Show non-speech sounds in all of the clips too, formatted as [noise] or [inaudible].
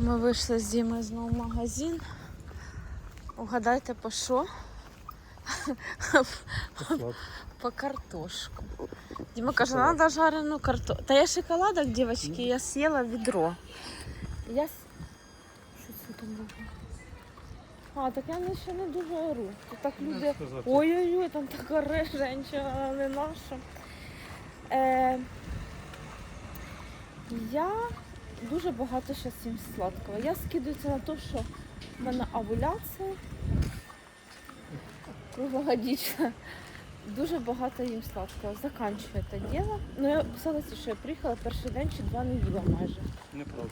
Ми вийшли з Дімою знову в магазин. Угадайте по що? По картошку. Дима каже, надо жарену картошку. Та я шоколадок, девочки, я съела ведро. Я... Що це там було? А, так я не- ще не дуже ору. Тут так люди... Ой-ой-ой, там така ре женщина, не наша. Е... Я дуже багато зараз їм сладкого. Я скидуюся на те, що в мене овуляція круглогодічна. Дуже багато їм сладкого. Заканчую це діло. Ну я писалася, що я приїхала перший день чи два не їла майже. Неправда.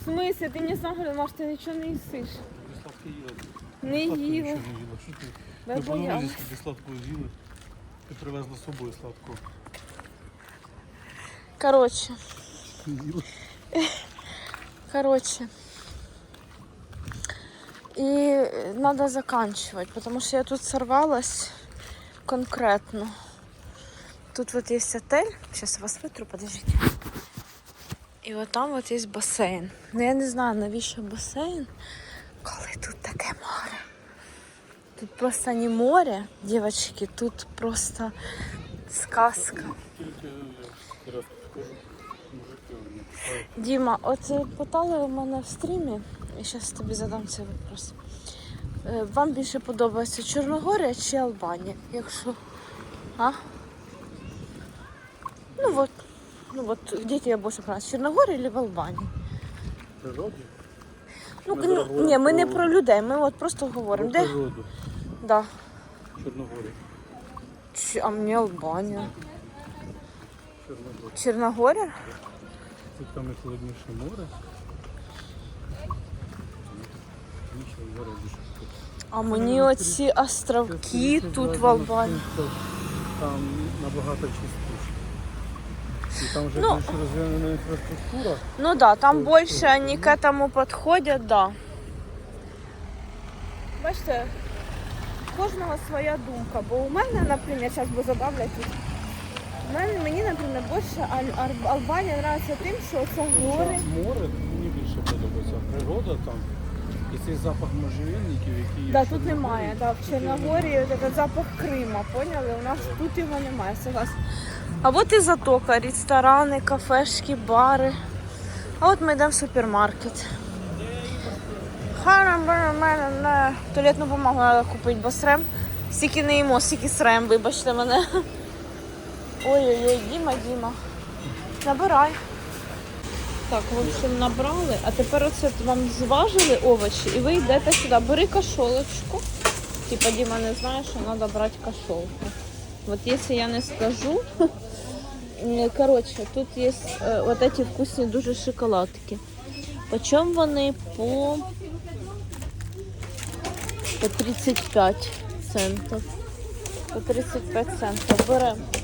В смислі, ти мені сам говорила, що ти нічого не їсиш. Ви сладке їли. Не їла. нічого не їла. Що ти? Десь, сладкого з'їли. Ти привезла з собою сладкого. Коротше, Їла. Коротше. І треба заканчивать, потому що я тут сорвалась конкретно. Тут вот есть отель. Сейчас я вас витру, подождите. І от там от є басейн. Ну я не знаю, навіщо басейн, коли тут таке море. Тут просто не море, дівчатки, тут просто сказка. Тільки я раз покажу. Мужики у мене. Діма, от е, питали у мене в стрімі, і зараз тобі задам цей вопрос. Е, Вам більше подобається Чорногорія чи Албанія? Якщо. А? Ну от. Ну от, где тебе більше понравилось, Чорногорія чи в Албанії? Природі? Ну, Ми ну ні, ми не про людей, ми от просто говоримо. Про Де? природу. Да. Чорногорія. Чи- А мені Албанія. Чорногорія. Чорногорія? Тут там і холодніше море. Нічого, зараз більше. А мені оці островки тут в Албанії. Там набагато чистіше. І там вже Ну. більш розвинена інфраструктура. Ну да, там больше они к этому подходят, да. Бачите, у кожного своя думка. Бо у мене, наприклад, зараз бо забавлять тут. Мені, наприклад, більше Албанія подобається тим, що це гори. Море мені більше подобається. Природа там. І цей запах можжевельників, який є Да, тут немає. Да, в Чорногорії от запах Крима, поняли? У нас тут його немає, согласна. А от і затока, ресторани, кафешки, бари. А от ми йдемо в супермаркет. Хай в мене на туалетну бумагу треба купити, бо срем. Стільки не їмо, стільки срем, вибачте мене. Ой-ой-ой, Діма, Діма. Набирай. Так, в общем, набрали, а тепер оце вам зважили овочі, і ви йдете сюди. Бери кашолочку. Типа Діма не знає, що треба брати кашолку. От якщо я не скажу. [laughs] Коротше, тут є е, от эти вкусні дуже шоколадки. Почем вони по, по 35 центів. По 35 центів. Беремо.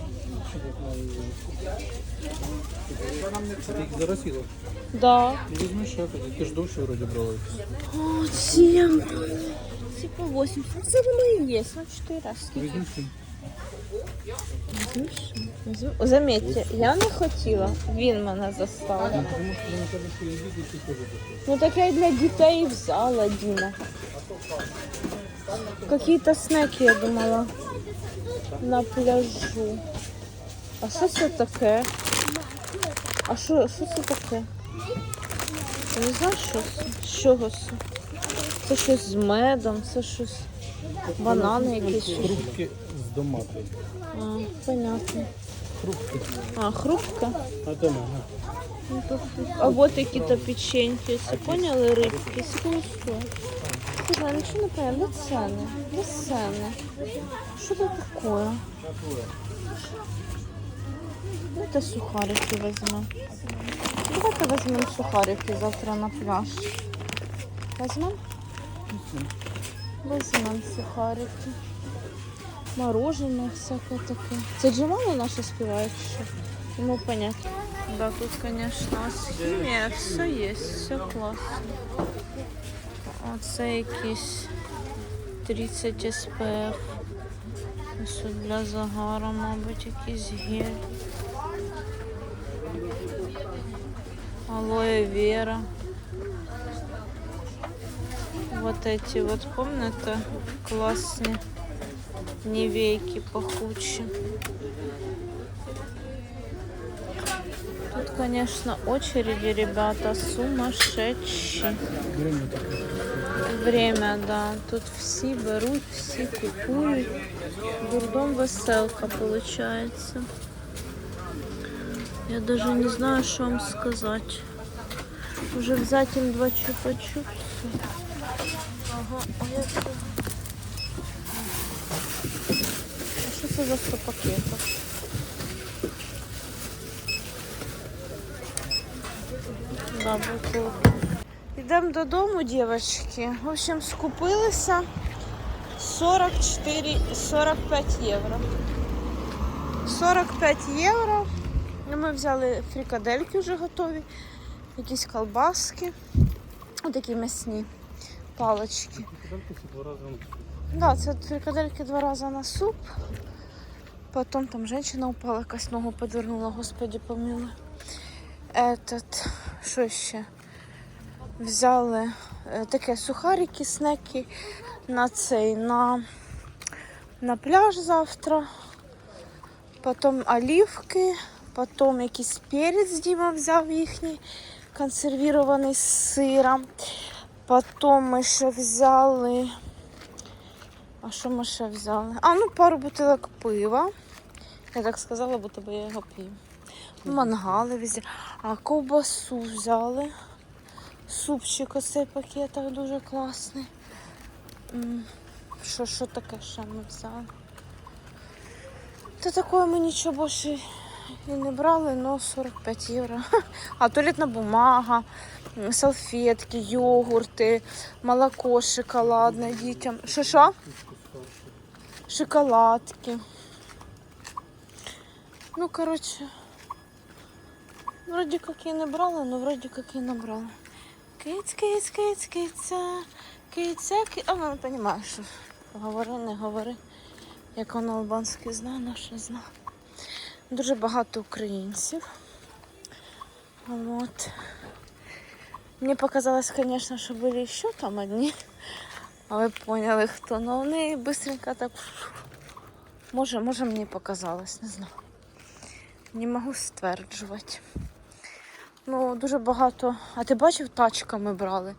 Ти їх заросила. Да. І візьми ще тоді. Ти ж довше вроді брала. О, 7. Типа 80. Це воно і є, ну 4 раз. Скільки? Візьми сім. Візьмеш? Візьму. Заметьте, я не хотіла, він мене заставив. Тому що вони кажуть, що є діти, які теж такі. Ну так я й для дітей взяла, Діма. Какие-то снеки, я думала, на пляжу. А що це таке? А що, що це таке? Я не знаю, що це. З чого це? Це щось з медом, це щось. Банани якісь. Хрупки з домати. А, понятно. Хрупки. А, хрупка. А де мене? Ну, тут- тут- А вот какие-то печеньки, все поняли, рыбки, скучно. Слушай, я ничего не поняла, где цены? Где цены? Что это такое? Давайте сухарики возьмем. Давайте возьмем сухарики завтра на пляж. Возьмем? Возьмем сухарики. Мороженое всякое такое. Це Джамала наша співає що? Ну, понятно. Да, тут, конечно, хімія, все є, все класно. Оце якісь 30 SPF. Ось для загара, мабуть, якийсь гель. Алоє вера. Вот эти вот, помните, классные невейки пахучие. Тут, конечно, очереди, ребята, сумасшедшие. Время таке. Время, да. Тут всі беруть, всі купують. Дурдом веселка получается. Я даже не знаю, що вам сказати. Уже взяти їм два чупа-чупси. Ага, а я це... А що це за 100 пакетів? Да, бутилки. Йдемо додому, дівчатки. В общем, скупилися 44, 45 євро. 45 євро. Ну, Ми взяли фрикадельки вже готові, якісь колбаски, такі м'ясні суп. Да, це фрикадельки два рази на суп. Потім там жінка упала, якась ногу подвернула, господі помилуй. Этот, що ще? Взяли е, таке сухарики, снеки на цей, на, на пляж завтра. Потім олівки, потім якийсь перець Діма взяв їхній, консервірований з сиром. Потім ми ще взяли. А що ми ще взяли? А, ну пару бутилок пива. Я так сказала, бо тебе я його п'ю. Мангали взяли. А ковбасу взяли. Супчик оцей пакетах дуже класний. Що, що таке ще ми взяли? Та такого ми нічого більше і не брали, але 45 євро. [laughs] А туалетна бумага, салфетки, йогурти, молоко шоколадне дітям. Що що? Шоколадки. Ну, короче, вроде как и набрала, но вроде как и набрала. Киць, киць, киць, киця, киця, ки... А, ну, не понимаю, що говори, не говори. Як вона албанський знає, наша знає. Дуже багато українців. Вот. Мені показалось, конечно, що були ще там одні. А ви поняли, хто. Ну вони быстренько так. Може, може мені показалось, не знаю. Не можу стверджувати. Ну, дуже багато. А ти бачив, тачками брали?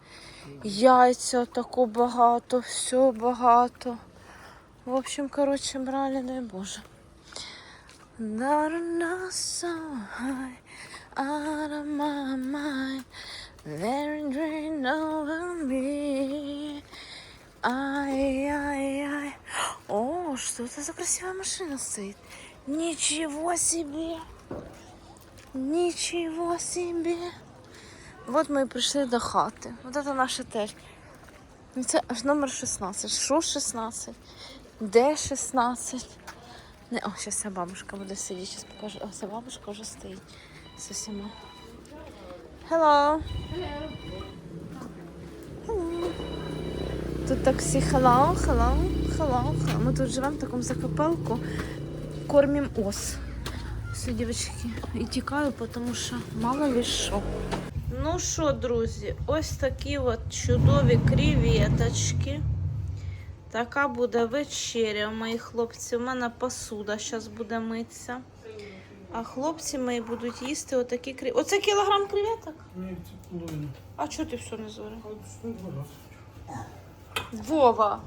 Яйця тако багато, все багато. В общем, коротше, брали, дай Боже. Not enough so high, out of my mind, let it rain over me. Ай-яй-яй. О, что это за красивая машина стоит? Ничего себе! Ничего себе! Вот мы и пришли до хати. Вот это наш отель. Ну, Це аж номер 16. Що 16? Де 16? Не, о, зараз ця бабушка буде сидіти. Зараз покажу. О, ця бабушка вже стоїть з усіма. Hello. Hello. Тут таксі hello, hello, hello, hello. Ми тут живемо в такому закапелку. Кормим ос. Все, дівчатки, і тікаю, тому що мало ли що. Ну що, друзі, ось такі от чудові креветочки. Така буде вечеря у моїх хлопців. У мене посуда зараз буде митися. А хлопці мої будуть їсти отакі креветки. Оце кілограм креветок? Ні, це половина. А чого ти все не рази? Вова.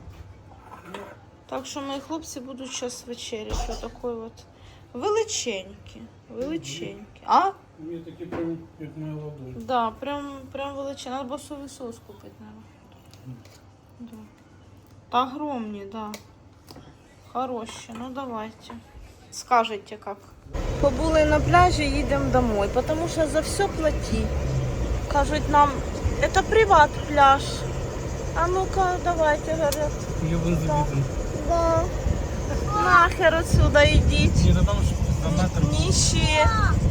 Так що мої хлопці будуть зараз вечеряти. Що такої от величенькі. Величенькі. А? Мені такі прям, як моя ладонь. Да, прям, прям величезні. Надо соєвий соус купити, наверное. Да. Та огромні, да. Хороші, ну давайте. Скажите как. Побули на пляжі, їдемо домой, тому що за все плати. Кажуть нам, це приват пляж. А ну-ка, давайте, говорят. Я бензовітом. Да. Нахер отсюда йдіть. Ні, та там за метр, Нищі,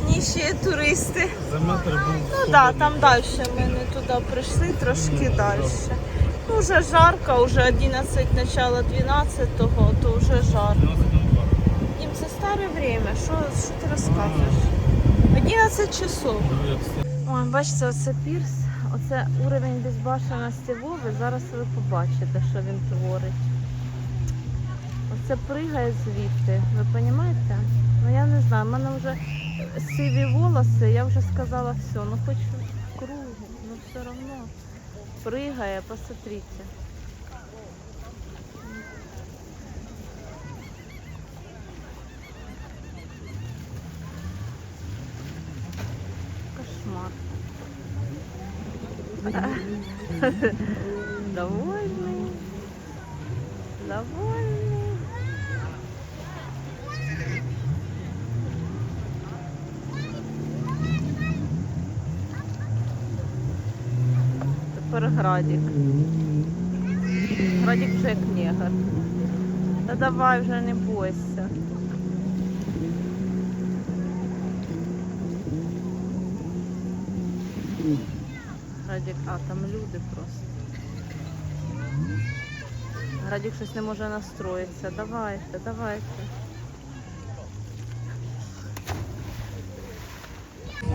нищі туристи. за метр був. Ну да, там далі ми не туди прийшли, трошки Ну, далі. Ну, вже жарко, вже 11, начало 12-го, то вже жарко. Їм це старе время, що, що ти розказуєш? 11 часов. Ой, бачите, оце пірс, Оце уровень безбашеності Вови. Зараз ви побачите, що він творить. Оце пригає звідти. Ви розумієте? Ну я не знаю, в мене вже сиві волоси, я вже сказала все, ну хоч кругу, ну все одно. Пригає, посмотрите. Кошмар. [laughs] Градік вже як негр. Та давай вже не бойся. Градік, а там люди просто. Градік щось не може настроїтися. Давайте, давайте.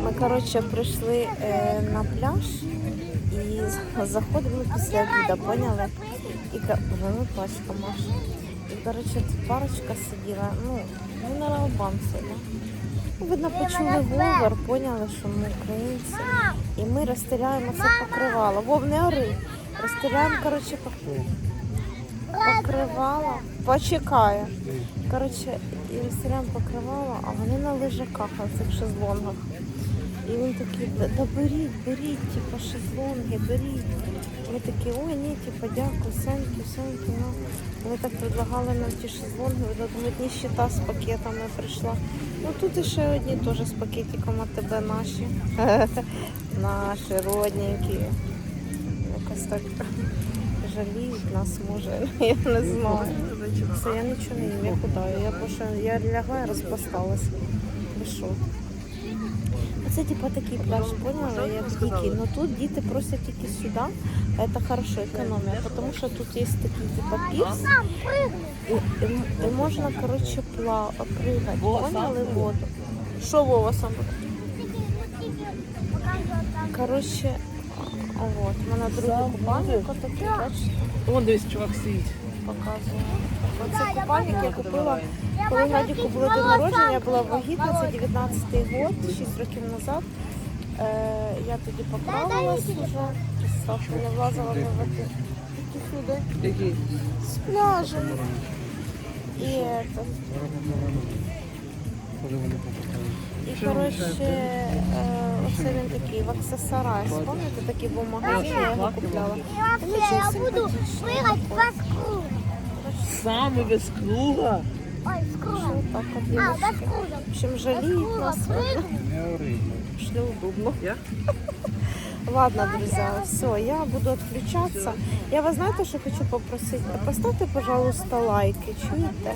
Ми, коротше, прийшли е, на пляж і заходили після обіду, поняли? І ну пачка Маша. І, коротше, тут парочка сиділа, ну, ну на албанці, да? Ну, Видно, почули говор, поняли, що ми українці. І ми розстріляємо це покривало. Вов, не ори. Розстріляємо, коротше, пок- покривало. Почекає. Коротше, і розстріляємо покривало, а вони на лежаках, на цих шезлонгах. І він такий, да, беріть, беріть, типу, шезлонги, беріть. Ми такі, ой, ні, типу, дякую, сеньки, сеньки. Ну. Вони так предлагали нам ті шезлонги, ви думаєте, ніщита з пакетами прийшла. Ну тут іще одні теж з пакетиком а тебе наші. [laughs] Наші родненькі. Якось так жаліють нас, може, [laughs] я не знаю. Все, я нічого не їм, я худаю. Я я лягла і розпласталась. Що? Це типа такий пляж, поняли, як дикий. Но тут діти просять тільки сюди. Это хорошо, економія, тому що тут є такий типа пірс. І, і, можна, коротше, пла, пригати, поняли воду. Що Вова сам? Коротше, от, в мене другий купальник отакий, бачите, Вон дивись, чувак стоїть. показую. Оце купальник я купила, коли Градіку було день народження, я була вагітна, це 19-й год, 6 років назад. Е, я тоді поправилась вже, Саша не влазила в води. Сюди. Який? З пляжу. І, это, і коротше, е, оце він такий в аксесуарі. Пам'ятаєте, такий був магазин, я його купляла. Я буду прыгать без круга. Саме без круга. Що. В общем, жаліють нас. удобно. Ладно, друзья, все, я буду отключаться. Я вас знаете, что хочу попросить? Поставьте, пожалуйста, лайки, чуете?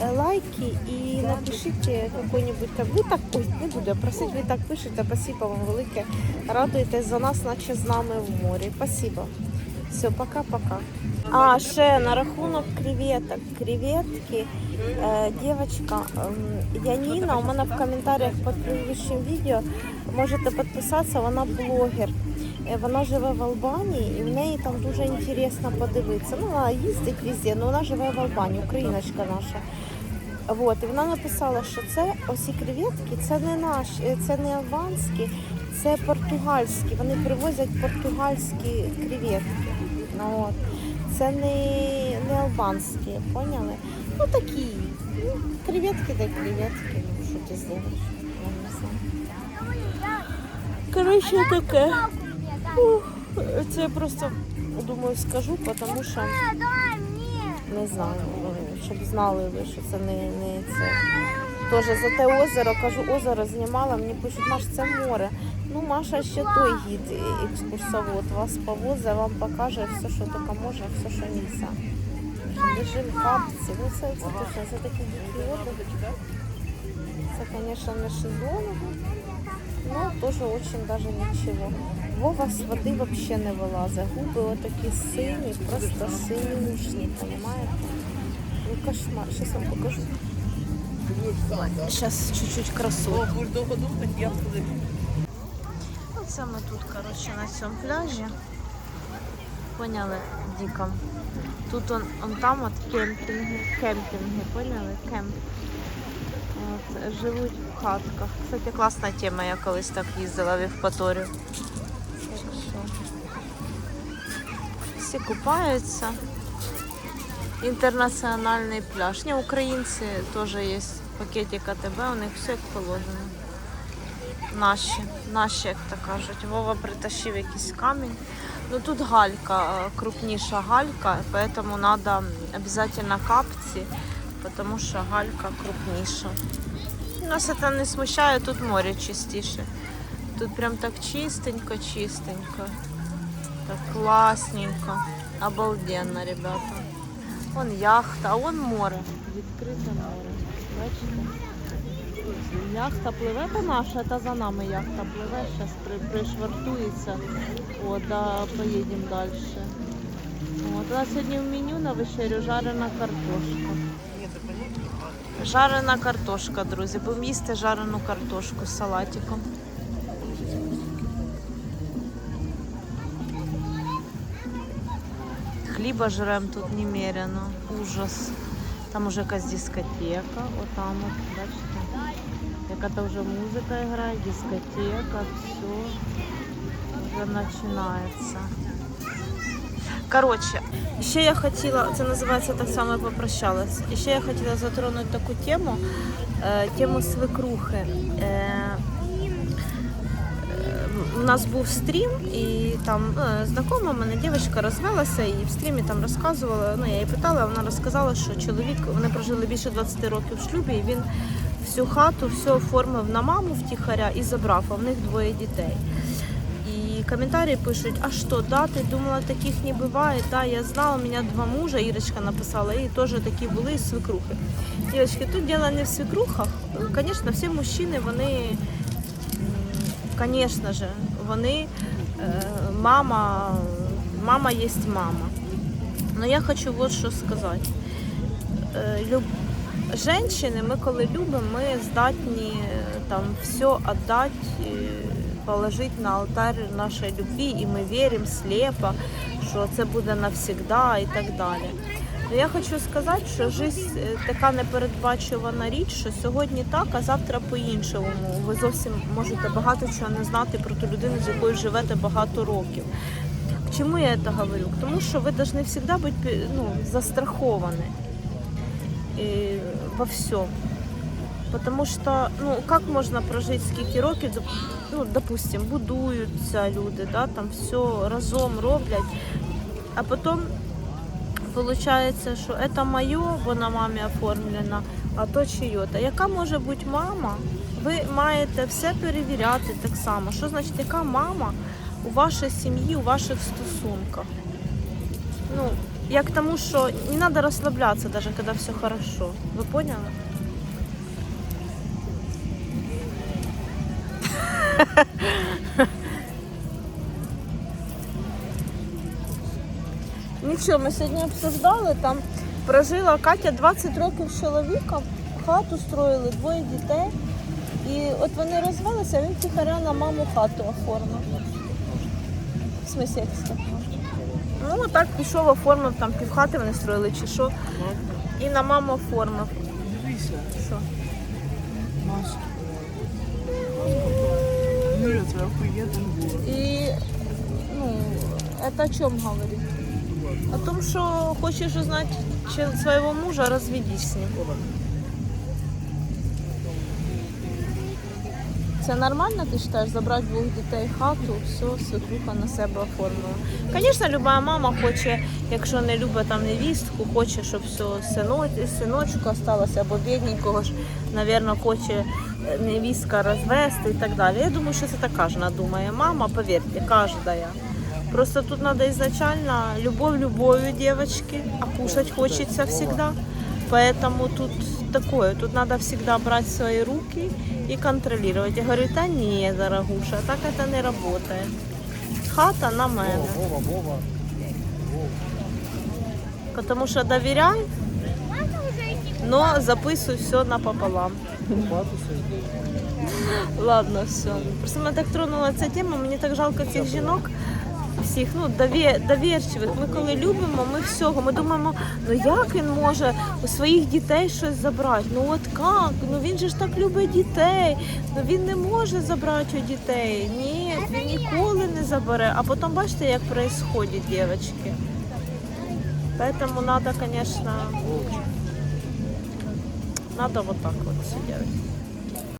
Э, Лайки и напишите какой-нибудь... ком- Ви так, ой, не буду я просить, ви так пишете, спасибо вам велике. Радуєтесь за нас, наче з нами в морі. Спасибо. Все, пока-пока. А, ще на рахунок креветок. Креветки. Е, Дівчинка, ем, Яніна, у мене в коментарях під предыдущим відео можете підписатися, вона блогер. Е, Вона живе в Албанії і в неї там дуже інтересно подивитися. Ну, вона їздить везде, але вона живе в Албанії, україночка наша. Вот, і вона написала, що це оці креветки, це не наші, е, це не албанські, це португальські. Вони привозять португальські креветки. Ну, от. Це не, не албанські, поняли? Ну такі. Ну, креветки да креветки. Ну, що ти зробиш? Коротше, таке. Ух, Це я просто думаю скажу, тому що не знаю, ну, щоб знали ви, що це не, не це. Теж за те озеро, кажу, озеро знімала, мені пишуть, Маш, це море. Ну, Маша ще той гід, екскурсовод, вас повозить, вам покаже все, що тільки може, все, що нельзя. Лежим в капці, ну це, це точно, це такі отдихи. Це, звісно, не шезлонг, но тоже очень даже ничего. Вова з води вообще не вилазить. Губи отакі сині, просто синюшні, понимаете? Ну кошмар. Сейчас вам покажу. Сейчас чуть-чуть красу. О, будеш довго думати, я б туди. Це ми тут, коротше, на цьому пляжі. Поняли, диком. Тут он, он там от кемпінги, кемпінги, поняли? Кемп. От, живуть в хатках. Кстати, класна тема, я колись так їздила в Євпаторію. Всі купаються. Інтернаціональний пляж. Ні, українці теж є пакеті КТБ, у них все як положено. Наші, наші, як то кажуть. Вова притащив якийсь камінь. Ну тут галька, е, крупніша галька, поэтому надо обязательно капці, потому що галька крупніша. Нас це не смущає, тут море чистіше. Тут прям так чистенько, чистенько. Так класненько. Обалденно, ребята. Вон яхта, а вон море. Відкрите море. Бачите? Яхта пливе по наша, та за нами яхта пливе, зараз при, пришвартується. О, да, поїдемо далі. От, у нас сьогодні в меню на вечерю жарена картошка. Жарена картошка, друзі. Будемо їсти жарену картошку з салатиком. Хліба жрем тут немерено. Ужас. Там уже якась дискотека. Отам от, бачите. Яка-то вже музика грає, дискотека, все. Вже починається. Коротше, ще я хотіла, це називається так само попрощалась. І ще я хотіла затронути таку тему, е, тему свекрухи. Е, е, у нас був стрім, і там е, знакома мене дівчинка розвелася і в стрімі там розказувала. Ну я її питала, вона розказала, що чоловік вони прожили більше 20 років в шлюбі, і він всю хату все оформив на маму втіхаря і забрав, а в них двоє дітей. И комментарии пишут, а что, да, ты думала, таких не бывает, да, я знала, у меня два мужа, Ирочка написала, и тоже такі були і свекрухи. Девочки, тут дело не в свекрухах, конечно, всі мужчини, вони, конечно же, вони, е, мама, мама есть мама. Но я хочу вот що сказати. Е, Люб... Женщини, ми коли любимо, ми здатні е, там все віддати, положити на алтарь нашої любві, і ми віримо слепо, що це буде навсегда і так далі. Но я хочу сказати, що життя така непередбачувана річ, що сьогодні так, а завтра по-іншому. Ви зовсім можете багато чого не знати про ту людину, з якою живете багато років. К чему я это говорю? К тому, что вы должны всегда быть пе- ну, застрахованы и во всем. Потому что, ну, как можно прожить скільки років, ну, допустим, будуються люди, да, там все разом роблять, а потом получается, що це моє, бо на мамі оформлено, а то чиє-то. Яка може бути мама? Ви маєте все перевіряти так само. Що значить, яка мама у вашій сім'ї, у ваших стосунках? Ну, я к тому, що не треба розслаблятися, навіть коли все хорошо. Ви поняли? [laughs] Нічого, ми сьогодні обсуждали, там прожила Катя 20 років з чоловіком, хату строїли, двоє дітей. І от вони розвелися, він тихаря на маму хату оформив. В смысле, як можна? Ну, так пішов, оформив, там півхати вони строїли чи що. І на маму оформив. Дивися, Що? Юля, це охуєнний город. І ну, это о чем говорит? О том, что хочешь узнать своего мужа, разведись с ним. Це нормально, ти вважаєш, забрати двох дітей хату, все, свекруха на себе оформила. Звісно, люба мама хоче, якщо не любить там невістку, хоче, щоб все сино, синочку осталося, або бідненького ж, мабуть, хоче е, невістка розвести і так далі. Я думаю, що це так кожна думає. Мама, повірте, кожна. Просто тут надо изначально любовь любовью, девочки, а кушать хочется всегда. Поэтому тут такое, тут надо всегда брать в свои руки и контролировать. Я говорю, та ні, дорогуша, так это не работает. Хата на мене. Вова, Вова. Потому что доверяй, но записуй все напополам. Ладно, все. Просто мене так тронула ця тема, мені так жалко цих жінок. Всіх, ну, довірчивих. Ми коли любимо, ми всього. Ми думаємо, ну як він може у своїх дітей щось забрати? Ну от як? Ну він же ж так любить дітей. Ну він не може забрати у дітей. Ні, він ніколи не забере. А потім бачите, як відбувається, дівчатки. Поэтому надо, конечно, надо вот так вот.